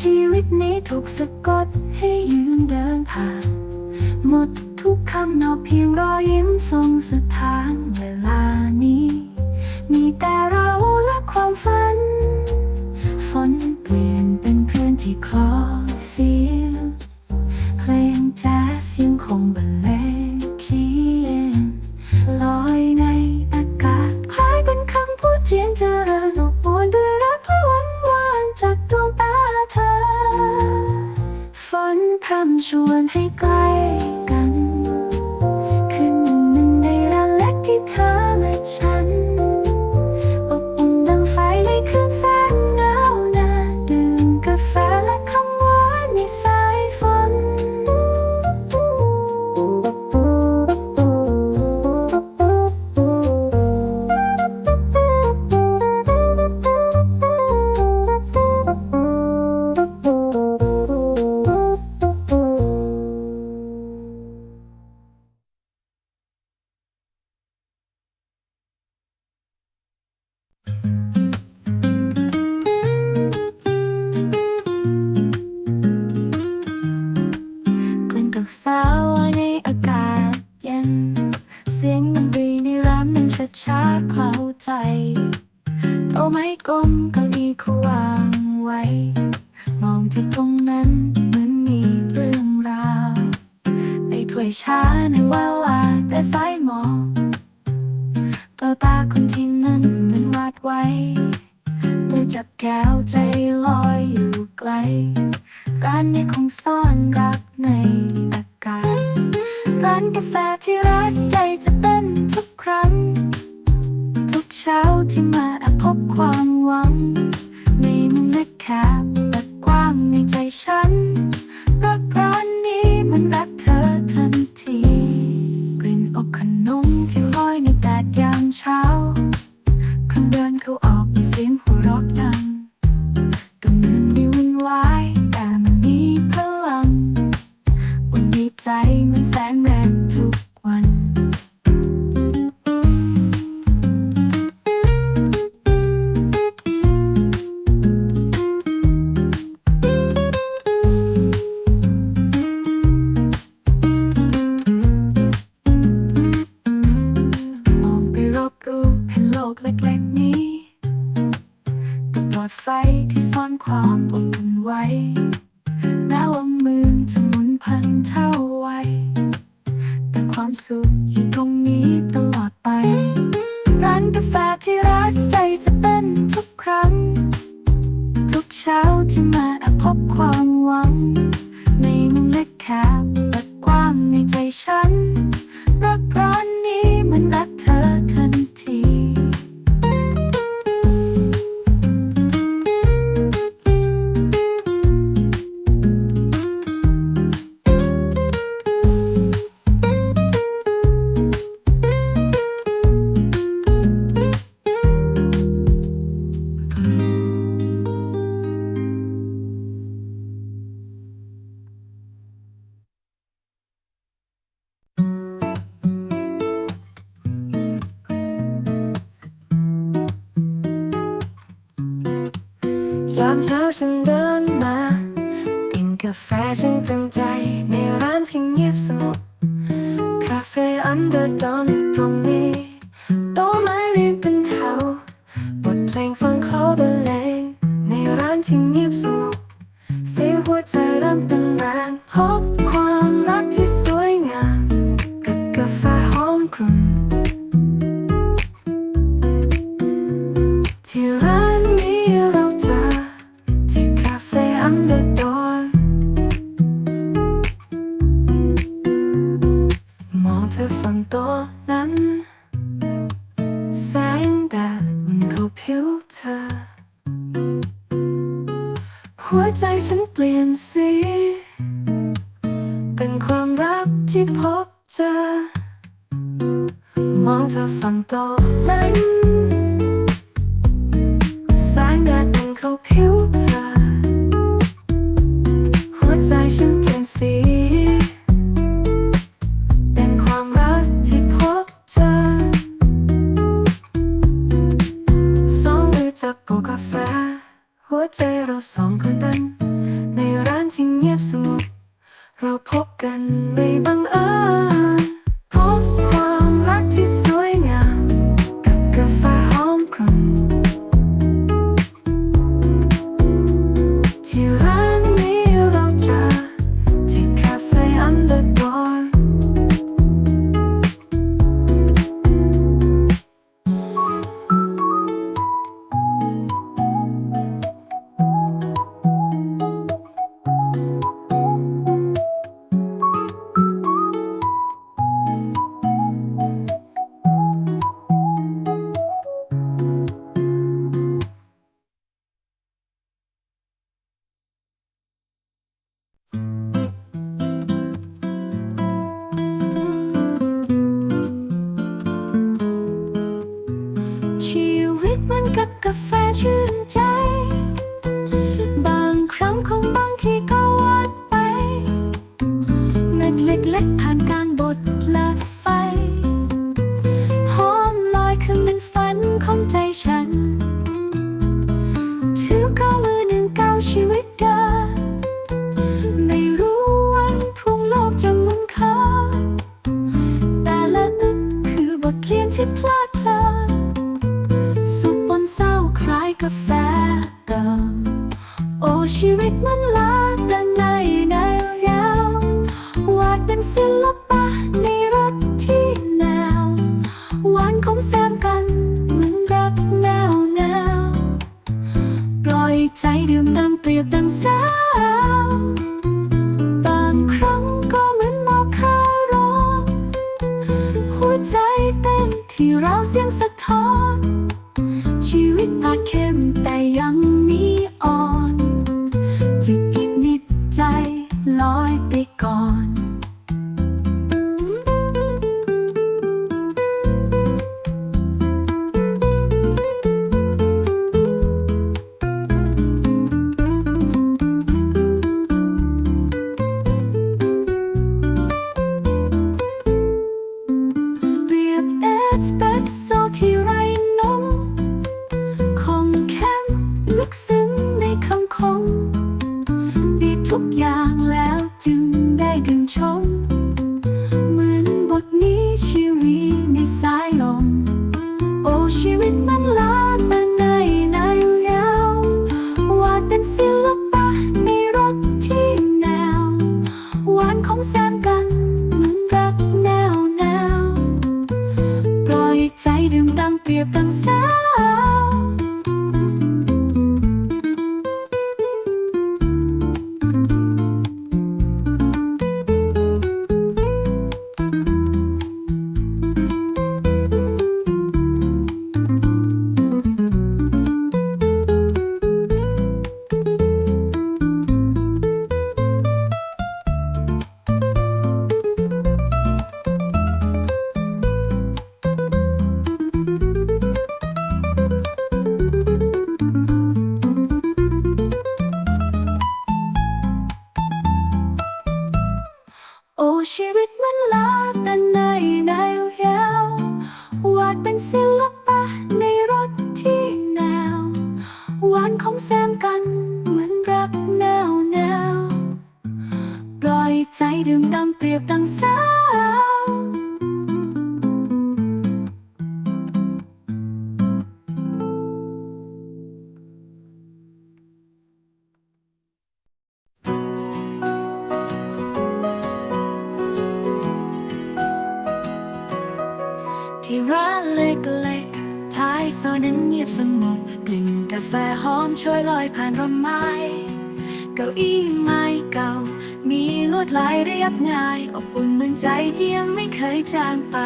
ชีวิตนี้ถูกสะกดให้ยืนเดินผ่านหมดทุกคำนอเพียงรอยยิ้มทรงสถานเวลานี้ มีแต่เราและความฝัน ฝนเปลี่ยนเป็นเพื่อนที่คลอเสียงเพลงแจ๊สยังคงบรรเลง จากแก้วใจลอยอยู่ไกล ร้านนี้คงซ่อนรักในอากาศร้านกาแฟ เราเสียงสะท้อนชีวิตอาจเข้มแต่ยัง จางไป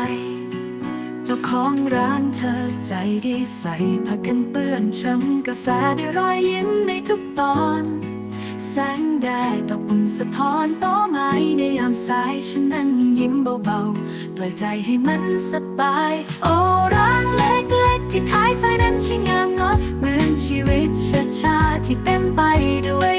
เจ้าของร้านเธอใจดีใส่ผักกันเปื้อนชมกาแฟด้วยรอยยิ้มในทุกตอน แสงแดดดอกบุญสะท้อนโต๊ะไม้ในยามสายฉันนั่งยิ้มเบาๆปล่อยใจให้มันสบาย โอ้ร้านเล็กๆที่ท้ายซอยนั้นช่างงดเหมือนชีวิตชาชาที่เต็มไปด้วย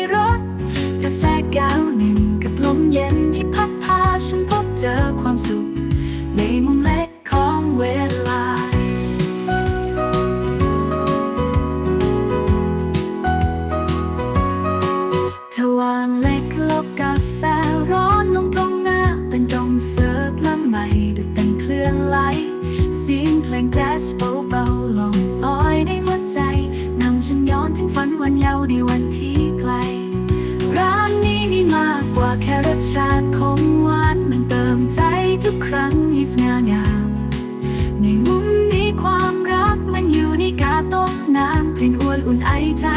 ครั้งให้สง่างามในมุมนี้ความรักมันอยู่ในกาต้มน้ำกลิ่นอวนอุ่นไอใจ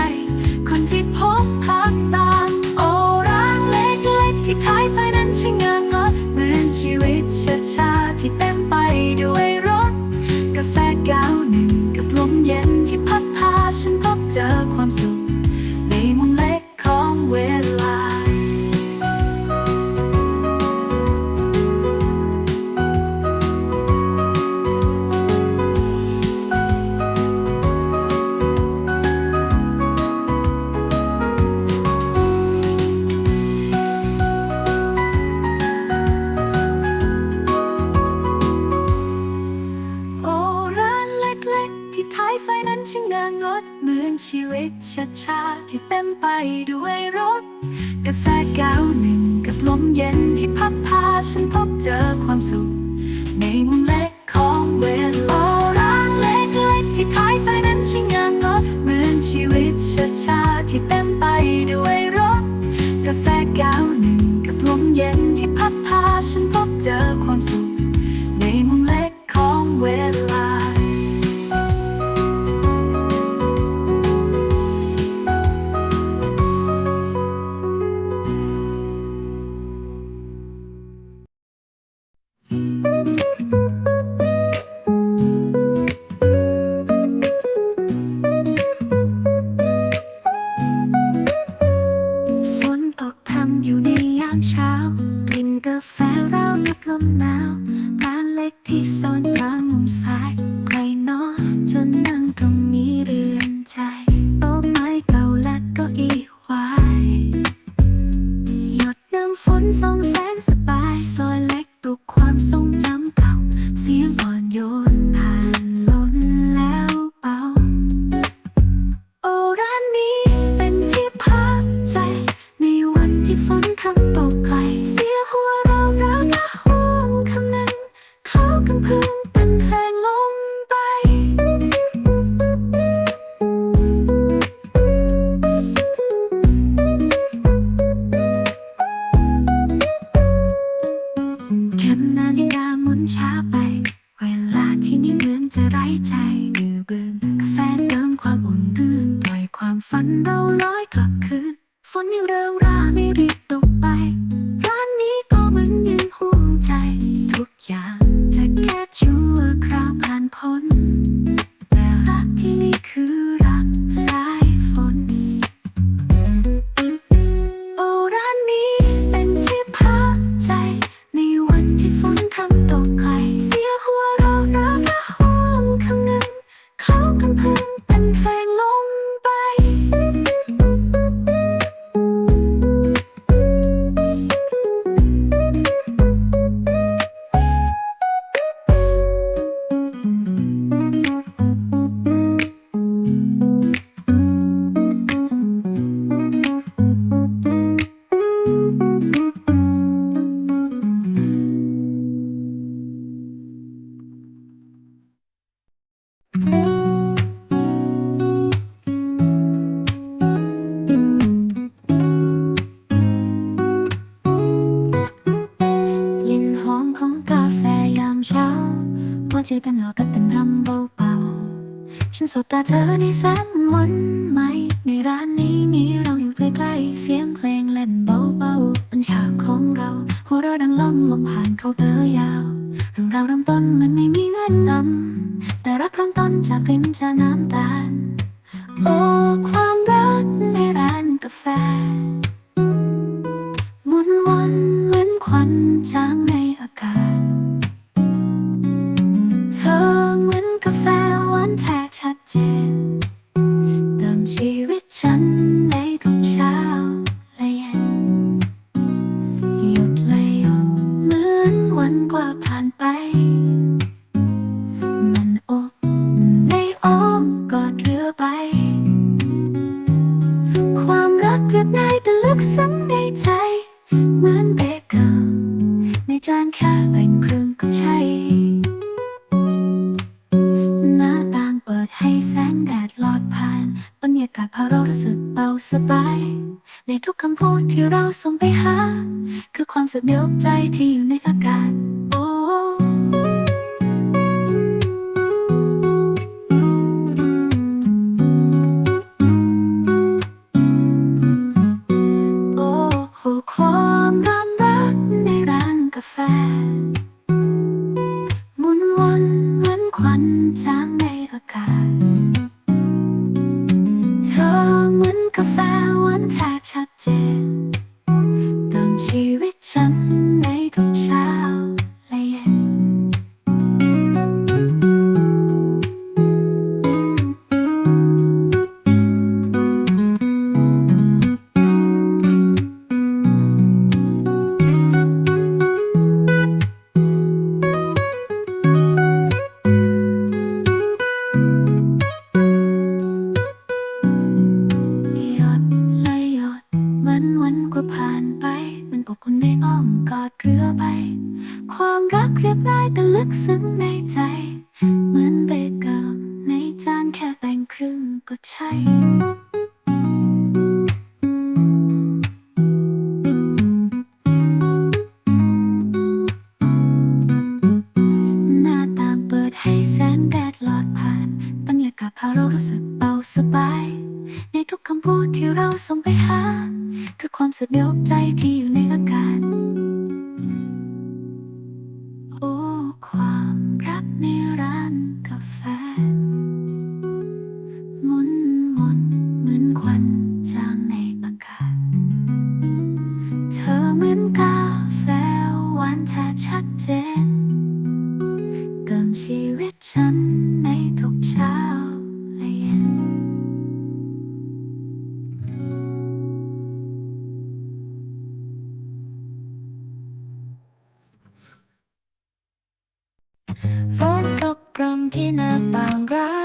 วิตช้าที่เต็มไปด้วยรถ กาแฟแก้วหนึ่งกับลมเย็นที่พัดพาฉันพบเจอความสุข ในมุมเล็กของเวลา come now. ฝันเราลอยกลับคืนฝนยังเร็ว เธอในแสนวันไหม ในร้านนี้มีเราอยู่ใกล้ๆเสียงเพลงเล่นเบาๆเป็นฉากของเราหัวเราดังล่องลงผ่านเคาน์เตอร์ยาวเรื่องราวเริ่มต้นมันไม่มีเงื่อนงำแต่รักเริ่มต้นจากริมจะน้ำตาลโอ้ความรักในร้านกาแฟหมุนวนเหมือนควันจางในอากาศ เธอเหมือนกาแฟหวานแท้ 差。In a Bangra.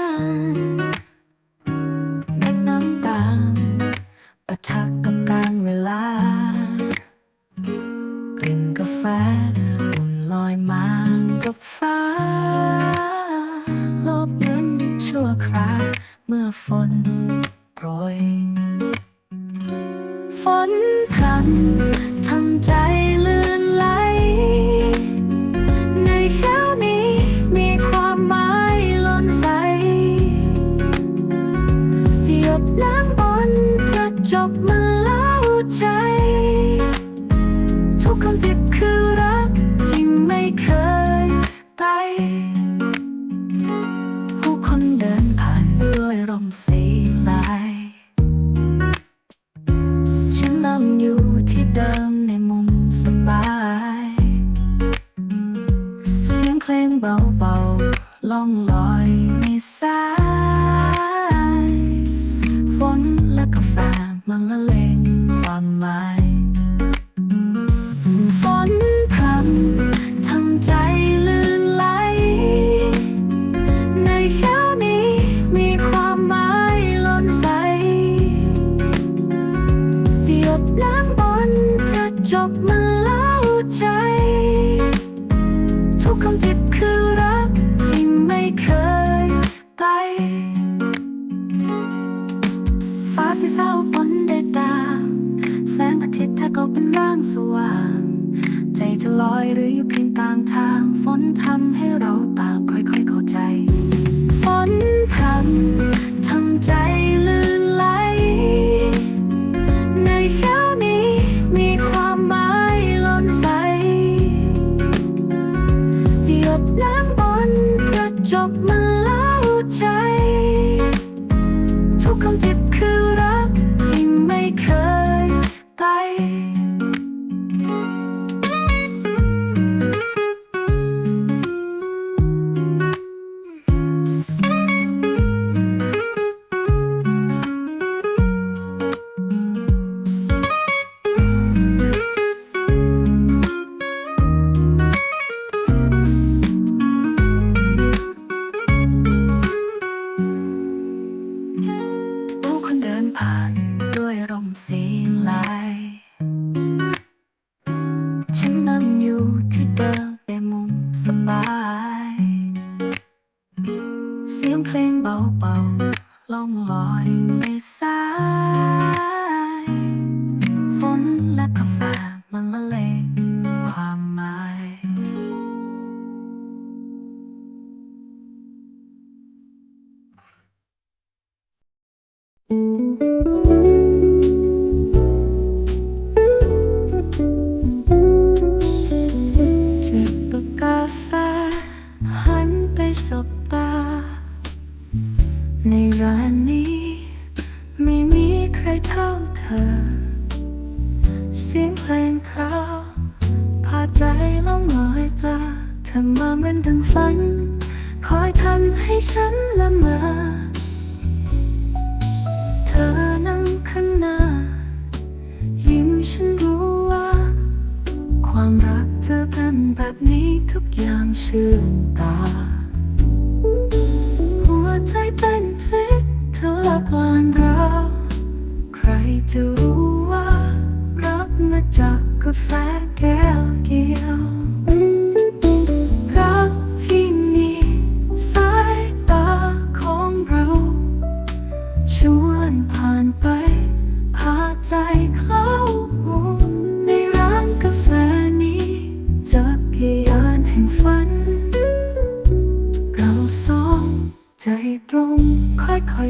ก้วบนเดดา แสงอาทิตย์ถ้าก็เป็นร่างสว่าง ใจจะลอยหรืออยู่เพียงต่างทาง ฝนทำให้เราต่างค่อยๆเข้าใจ ฝนทำ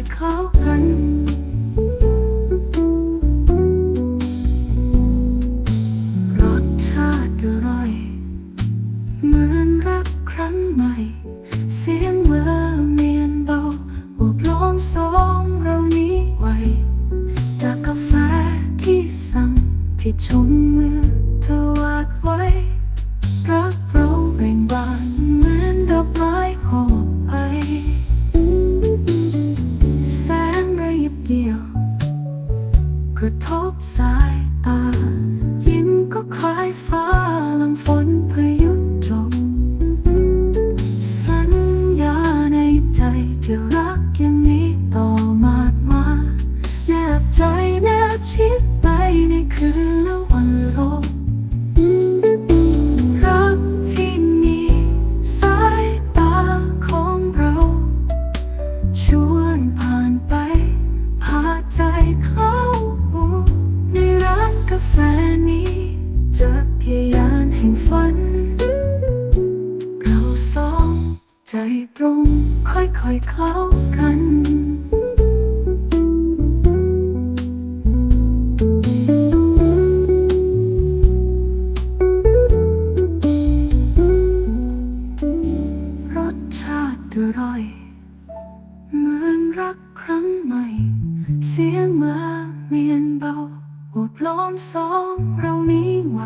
call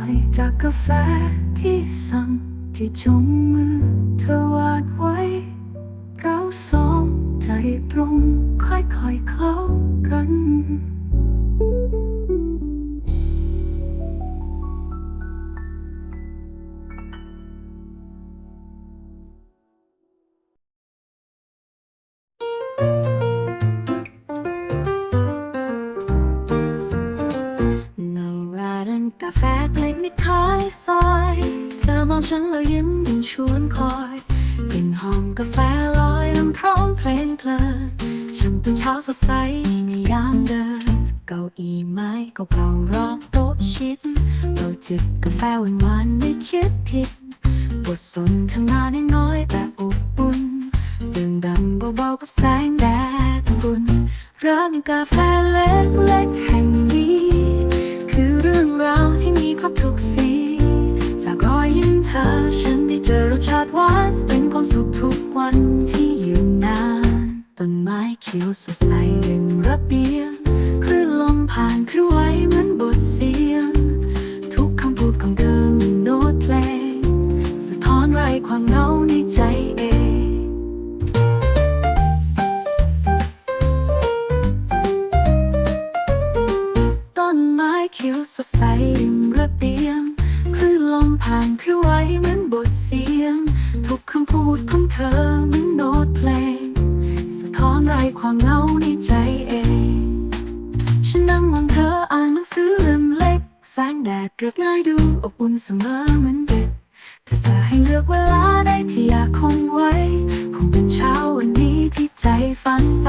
อยจากกาแฟที่สั่งที่ชมมือเธอวาดไว้ เราสองใจตรงค่อยๆเข้ากันาสดใสในยามเดิน เก้าอี้ไม้ก็เก่ารอบโต๊ะชิดเราจิบกาแฟหวานหวานไม่คิดผิดปวดสนทำงานน้อยแต่อบอุ่นดื่มดำเบาๆกับแสงแดดบุญเริ่มกาแฟเล็กๆแห่งนี้ คือเรื่องราวที่มีความทุกสี จากรอยยิ้มเธอฉันได้เจอรสชาติหวานเป็นความสุขทุกวันที่ยืนนานต้นไม้ ขียวสดใสริมระเบียงคลื่นลมผ่านคลื่นไหวเหมือนบทเสียง ทุกคำพูดของเธอเหมันโน้ตเพลง สะท้อนไรความเหงาในใจเอง งแดดเรียบง่ายดูอบอุ่นเสมอเหมือนเด็กถ้าจะให้เลือกเวลาได้ที่อยากคงไว้ คงเป็นเช้าวันนี้ที่ใจฝันไป